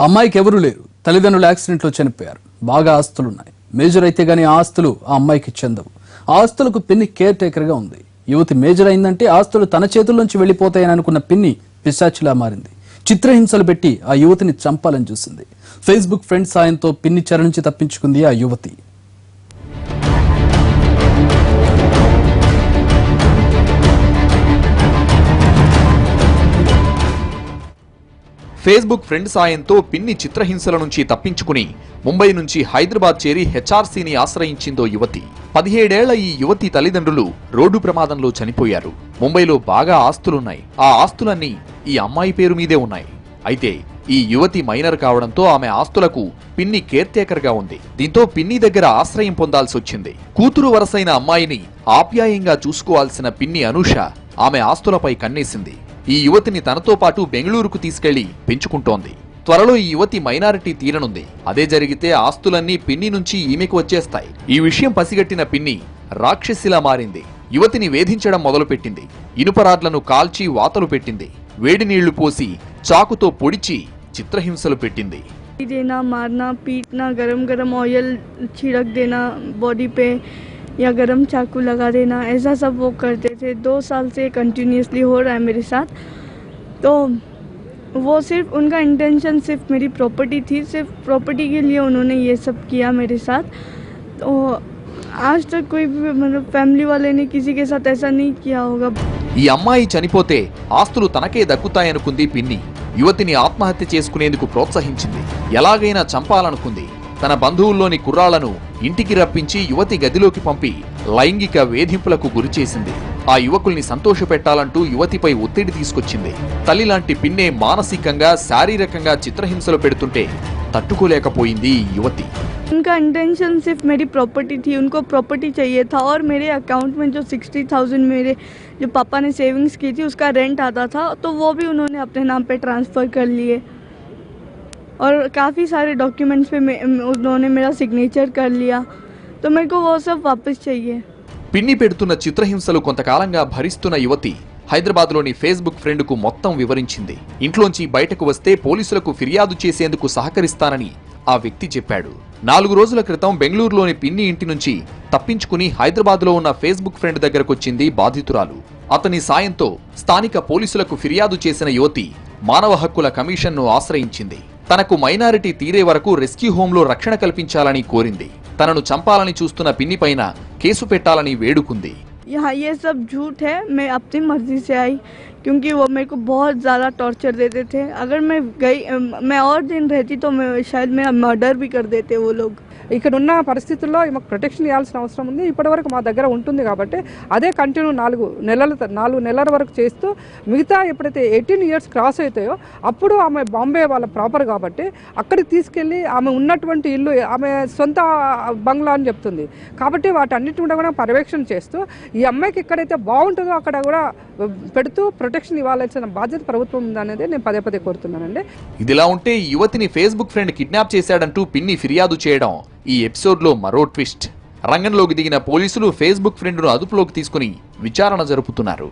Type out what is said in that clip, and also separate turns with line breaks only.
అమ్మాయికి ఎవరూ లేరు. తల్లిదండ్రులు యాక్సిడెంట్లో చనిపోయారు. బాగా ఆస్తులున్నాయి. మేజర్ అయితే గానీ ఆ ఆస్తులు ఆ అమ్మాయికి చెందవు. ఆస్తులకు పిన్ని కేర్ టేకర్గా ఉంది. యువతి మేజర్ అయిందంటే ఆస్తులు తన చేతుల్లోంచి వెళ్ళిపోతాయని అనుకున్న పిన్ని పిశాచిలా మారింది. చిత్రహింసలు పెట్టి ఆ యువతిని చంపాలని చూసింది. ఫేస్బుక్ ఫ్రెండ్ సాయంతో పిన్ని చెర నుంచి తప్పించుకుంది ఆ యువతి.
ఫేస్బుక్ ఫ్రెండ్ సాయంతో పిన్ని చిత్రహింసల నుంచి తప్పించుకుని ముంబై నుంచి హైదరాబాద్ చేరి హెచ్ఆర్సీని ఆశ్రయించిందో యువతి. పదిహేడేళ్ళ ఈ యువతి తల్లిదండ్రులు రోడ్డు ప్రమాదంలో చనిపోయారు. ముంబైలో బాగా ఆస్తులున్నాయి. ఆ ఆస్తులన్నీ ఈ అమ్మాయి పేరు మీదే ఉన్నాయి. అయితే ఈ యువతి మైనర్ కావడంతో ఆమె ఆస్తులకు పిన్ని కేర్టేకర్గా ఉంది. దీంతో పిన్ని దగ్గర ఆశ్రయం పొందాల్సి వచ్చింది. కూతురు వరసైన అమ్మాయిని ఆప్యాయంగా చూసుకోవాల్సిన పిన్ని అనూష ఆమె ఆస్తులపై కన్నేసింది. ఈ యువతిని తనతో పాటు బెంగళూరుకు తీసుకెళ్లి పెంచుకుంటోంది త్వరలో ఈ యువతి మైనారిటీ తీరనుంది అదే జరిగితే ఆస్తులన్నీ పిన్ని నుంచి ఈమెకు వచ్చేస్తాయి ఈ విషయం పసిగట్టిన పిన్ని రాక్షసిలా మారింది యువతిని వేధించడం మొదలుపెట్టింది ఇనుపరాడ్లను కాల్చి వాతలు పెట్టింది వేడి నీళ్లు పోసి చాకుతో పొడిచి చిత్రహింసలు పెట్టింది
देना मारना पीटना गरम गरम ऑयल छिड़क देना बॉडी पे या गरम चाकू लगा देना ऐसा सब वो करते थे दो साल से कंटिन्यूसली हो रहा है मेरे साथ तो वो सिर्फ उनका इंटेंशन सिर्फ मेरी प्रॉपर्टी थी सिर्फ प्रॉपर्टी के लिए उन्होंने ये सब किया मेरे साथ तो आज तक कोई भी मतलब फैमिली वाले ने किसी के साथ ऐसा नहीं किया होगा
ఈ అమ్మాయి చనిపోతే ఆస్తులు తనకే దక్కుతాయనుకుంది పిన్ని యువతిని ఆత్మహత్య చేసుకునేందుకు ప్రోత్సహించింది ఎలాగైనా చంపాలనుకుంది తన బంధువుల్లోని కుర్రాళ్లను ఇంటికి రప్పించి యువతి గదిలోకి పంపి లైంగిక వేధింపులకు గురిచేసింది ఆ యువకుల్ని సంతోషపెట్టాలంటూ యువతిపై ఒత్తిడి తీసుకొచ్చింది తల్లి లాంటి పిన్నే మానసికంగా శారీరకంగా చిత్రహింసలు పెడుతుంటే తట్టుకోలేకపోయింది ఈ యువతి
उनका इंटेंशन सिर्फ मेरी प्रॉपर्टी थी उनको प्रॉपर्टी चाहिए था और मेरे अकाउंट में जो सिक्सटी थाउजेंड मेरे जो पापा ने सेविंग्स की थी उसका रेंट आता था तो वो भी उन्होंने अपने नाम पे ट्रांसफ़र कर लिए और काफ़ी सारे डॉक्यूमेंट्स पे मे- उन्होंने मेरा सिग्नेचर कर लिया तो मेरे को वो सब वापस चाहिए
పిన్ని పెడుతున్న చిత్రహింసలు కొంతకాలంగా భరిస్తున్న యువతి హైదరాబాద్లోని ఫేస్బుక్ ఫ్రెండ్కు మొత్తం వివరించింది ఇంట్లోంచి బయటకు వస్తే పోలీసులకు ఫిర్యాదు చేసేందుకు సహకరిస్తానని ఆ వ్యక్తి చెప్పాడు నాలుగు రోజుల క్రితం బెంగళూరులోని పిన్ని ఇంటి నుంచి తప్పించుకుని హైదరాబాద్లో ఉన్న ఫేస్బుక్ ఫ్రెండ్ దగ్గరకొచ్చింది బాధితురాలు అతని సాయంతో స్థానిక పోలీసులకు ఫిర్యాదు చేసిన యువతి మానవ హక్కుల కమిషన్ను ఆశ్రయించింది తనకు మైనారిటీ తీరే వరకు రెస్క్యూ హోంలో రక్షణ కల్పించాలని కోరింది తనను చంపాలని చూస్తున్న పిన్ని పైన కేసు పెట్టాలని వేడుకుంది
यहाँ ये सब झूठ है मैं अपनी मर्ज़ी से आई क्योंकि वो मेरे को बहुत ज़्यादा टॉर्चर देते थे अगर मैं गई मैं और दिन रहती तो मैं शायद मेरा मर्डर भी कर देते वो लोग
ఇక్కడ ఉన్న పరిస్థితుల్లో మాకు ప్రొటెక్షన్ ఇవ్వాల్సిన అవసరం ఉంది ఇప్పటివరకు మా దగ్గర ఉంటుంది కాబట్టి అదే కంటిన్యూ నాలుగు నెలల త- నాలుగు నెలల వరకు చేస్తూ మిగతా ఎప్పుడైతే ఎయిటీన్ ఇయర్స్ క్రాస్ అవుతాయో అప్పుడు ఆమె బాంబే వాళ్ళ ప్రాపర్ కాబట్టి అక్కడికి తీసుకెళ్ళి ఆమె ఉన్నటువంటి ఇల్లు ఆమె సొంత బంగ్లా అని చెప్తుంది కాబట్టి వాటన్నిటి కూడా కూడా పర్యవేక్షణ చేస్తూ ఈ అమ్మాయికి ఎక్కడైతే బాగుంటుందో అక్కడ కూడా పెడుతూ ప్రొటెక్షన్ ఇవ్వాల్సిన బాధ్యత ప్రభుత్వం ఉందనేది నేను పదే పదే కోరుతున్నానండి.
ఇదిలా ఉంటే యువతిని ఫేస్బుక్ ఫ్రెండ్ కిడ్నాప్ చేశాడంటూ పిన్ని ఫిర్యాదు చేయడం ఈ ఎపిసోడ్లో మరో ట్విస్ట్. రంగంలోకి దిగిన పోలీసులు ఫేస్బుక్ ఫ్రెండ్ను అదుపులోకి తీసుకుని విచారణ జరుపుతున్నారు.